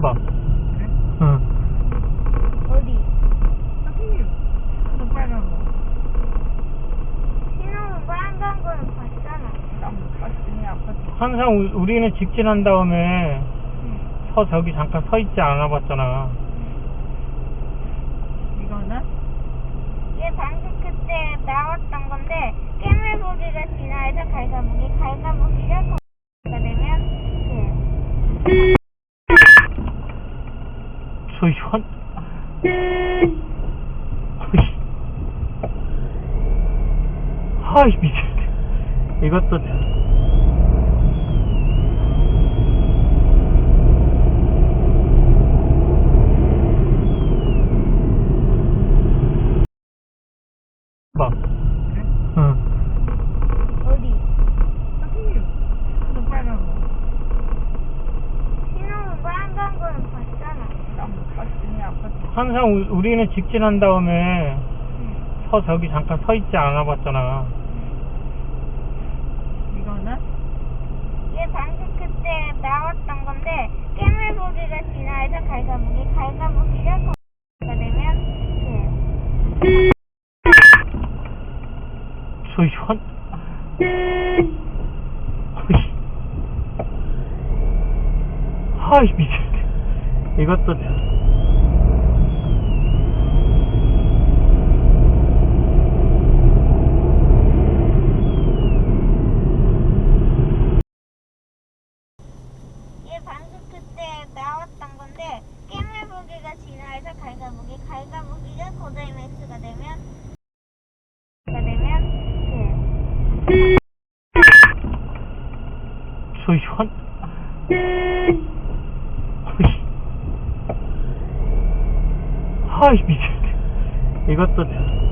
봐. 그래? 응. 어디? 저기 너 빨간 거. 신호는 빨간 거는 봤잖아. 나못 봤으니 아파트. 항상 우- 우리는 직진한 다음에 응. 서 저기 잠깐 서 있지 않아 봤잖아. 이거는 얘 방금 그때 나왔던 건데 깨물보기가 진화해서 갈가보기, 갈가보기가 거가 되면 그 저기 현. 아이 미쳤네. 이것도 봐. 그래? 응. 어디? 저기 너 빨간 거. 신호는 빨간 거는 봤잖아. 나못 봤으니 아파트. 항상 우- 우리는 직진한 다음에 응. 서 저기 잠깐 서 있지 않아 봤잖아. 이거는 얘 방금 그때 나왔던 건데 깨물보기가 진화해서 갈가보기, 갈가보기가 거가 되면 그 저기 현. 아이 미쳤네. 이것도 얘 방금 그때 나왔던 건데 깨물보기가 진화해서 갈가보기, 갈가보기가 고도의 매수가 되면 가 되면 그 저기 현. 아이 미쳤네. 이것도